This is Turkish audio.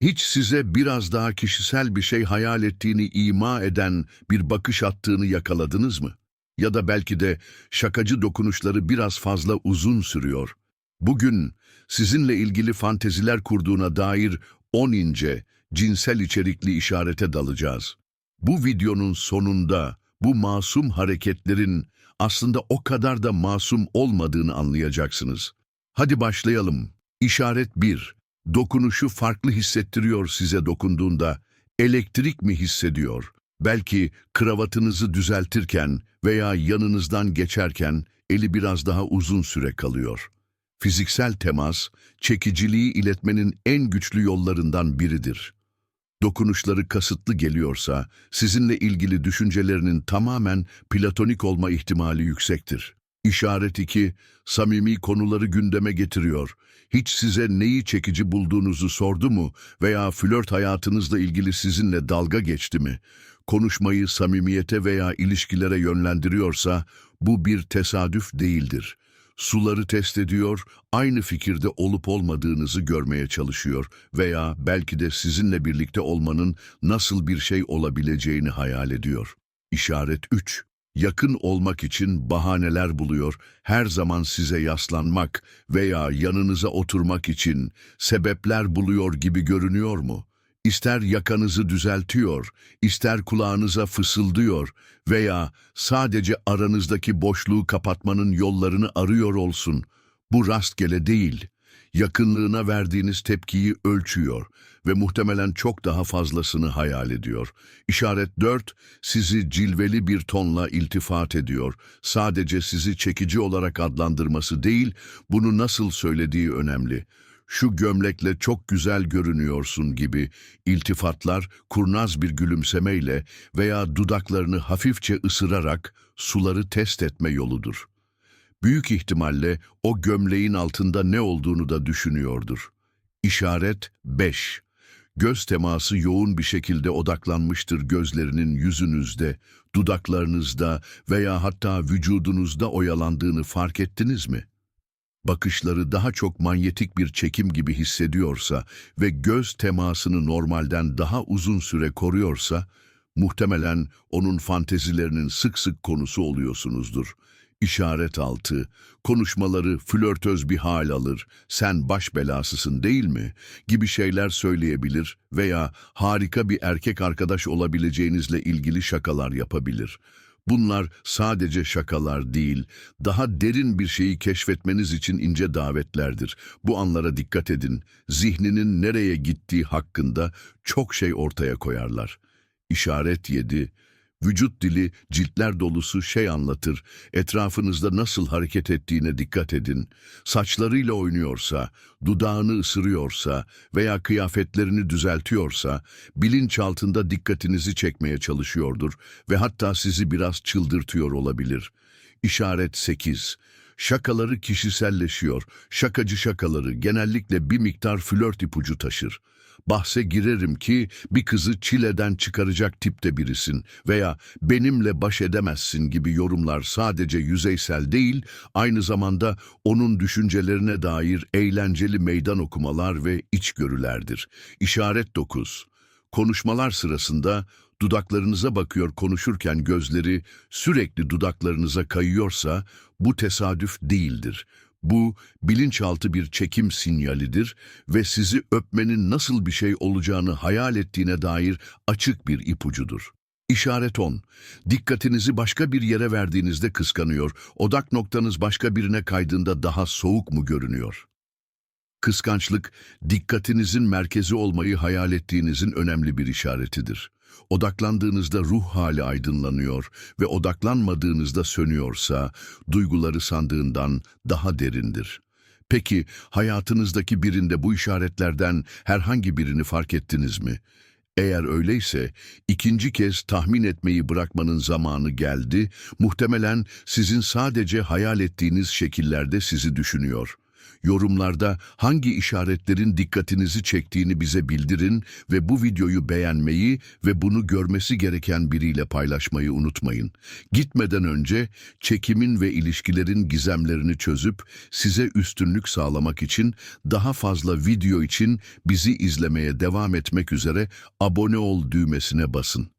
Hiç size biraz daha kişisel bir şey hayal ettiğini ima eden bir bakış attığını yakaladınız mı? Ya da belki de şakacı dokunuşları biraz fazla uzun sürüyor. Bugün sizinle ilgili fanteziler kurduğuna dair 10 ince, cinsel içerikli işarete dalacağız. Bu videonun sonunda bu masum hareketlerin aslında o kadar da masum olmadığını anlayacaksınız. Hadi başlayalım. İşaret 1. Dokunuşu farklı hissettiriyor size dokunduğunda. Elektrik mi hissediyor? Belki kravatınızı düzeltirken veya yanınızdan geçerken eli biraz daha uzun süre kalıyor. Fiziksel temas, çekiciliği iletmenin en güçlü yollarından biridir. Dokunuşları kasıtlı geliyorsa, sizinle ilgili düşüncelerinin tamamen platonik olma ihtimali yüksektir. İşaret 2, samimi konuları gündeme getiriyor. Hiç size neyi çekici bulduğunuzu sordu mu veya flört hayatınızla ilgili sizinle dalga geçti mi? Konuşmayı samimiyete veya ilişkilere yönlendiriyorsa bu bir tesadüf değildir. Suları test ediyor, aynı fikirde olup olmadığınızı görmeye çalışıyor veya belki de sizinle birlikte olmanın nasıl bir şey olabileceğini hayal ediyor. İşaret 3. Yakın olmak için bahaneler buluyor, her zaman size yaslanmak veya yanınıza oturmak için sebepler buluyor gibi görünüyor mu? İster yakanızı düzeltiyor, ister kulağınıza fısıldıyor veya sadece aranızdaki boşluğu kapatmanın yollarını arıyor olsun. Bu rastgele değil. Yakınlığına verdiğiniz tepkiyi ölçüyor ve muhtemelen çok daha fazlasını hayal ediyor. İşaret 4, sizi cilveli bir tonla iltifat ediyor. Sadece sizi çekici olarak adlandırması değil, bunu nasıl söylediği önemli şu gömlekle çok güzel görünüyorsun gibi iltifatlar kurnaz bir gülümsemeyle veya dudaklarını hafifçe ısırarak suları test etme yoludur. Büyük ihtimalle o gömleğin altında ne olduğunu da düşünüyordur. İşaret 5. Göz teması yoğun bir şekilde odaklanmıştır gözlerinin yüzünüzde, dudaklarınızda veya hatta vücudunuzda oyalandığını fark ettiniz mi? bakışları daha çok manyetik bir çekim gibi hissediyorsa ve göz temasını normalden daha uzun süre koruyorsa, muhtemelen onun fantezilerinin sık sık konusu oluyorsunuzdur. İşaret altı, konuşmaları flörtöz bir hal alır, sen baş belasısın değil mi gibi şeyler söyleyebilir veya harika bir erkek arkadaş olabileceğinizle ilgili şakalar yapabilir. Bunlar sadece şakalar değil, daha derin bir şeyi keşfetmeniz için ince davetlerdir. Bu anlara dikkat edin. Zihninin nereye gittiği hakkında çok şey ortaya koyarlar. İşaret 7. Vücut dili ciltler dolusu şey anlatır. Etrafınızda nasıl hareket ettiğine dikkat edin. Saçlarıyla oynuyorsa, dudağını ısırıyorsa veya kıyafetlerini düzeltiyorsa, bilinçaltında dikkatinizi çekmeye çalışıyordur ve hatta sizi biraz çıldırtıyor olabilir. İşaret 8. Şakaları kişiselleşiyor. Şakacı şakaları genellikle bir miktar flört ipucu taşır bahse girerim ki bir kızı çileden çıkaracak tipte birisin veya benimle baş edemezsin gibi yorumlar sadece yüzeysel değil, aynı zamanda onun düşüncelerine dair eğlenceli meydan okumalar ve içgörülerdir. İşaret 9. Konuşmalar sırasında dudaklarınıza bakıyor konuşurken gözleri sürekli dudaklarınıza kayıyorsa bu tesadüf değildir. Bu bilinçaltı bir çekim sinyalidir ve sizi öpmenin nasıl bir şey olacağını hayal ettiğine dair açık bir ipucudur. İşaret 10. Dikkatinizi başka bir yere verdiğinizde kıskanıyor, odak noktanız başka birine kaydığında daha soğuk mu görünüyor? Kıskançlık, dikkatinizin merkezi olmayı hayal ettiğinizin önemli bir işaretidir. Odaklandığınızda ruh hali aydınlanıyor ve odaklanmadığınızda sönüyorsa, duyguları sandığından daha derindir. Peki, hayatınızdaki birinde bu işaretlerden herhangi birini fark ettiniz mi? Eğer öyleyse, ikinci kez tahmin etmeyi bırakmanın zamanı geldi, muhtemelen sizin sadece hayal ettiğiniz şekillerde sizi düşünüyor. Yorumlarda hangi işaretlerin dikkatinizi çektiğini bize bildirin ve bu videoyu beğenmeyi ve bunu görmesi gereken biriyle paylaşmayı unutmayın. Gitmeden önce çekimin ve ilişkilerin gizemlerini çözüp size üstünlük sağlamak için daha fazla video için bizi izlemeye devam etmek üzere abone ol düğmesine basın.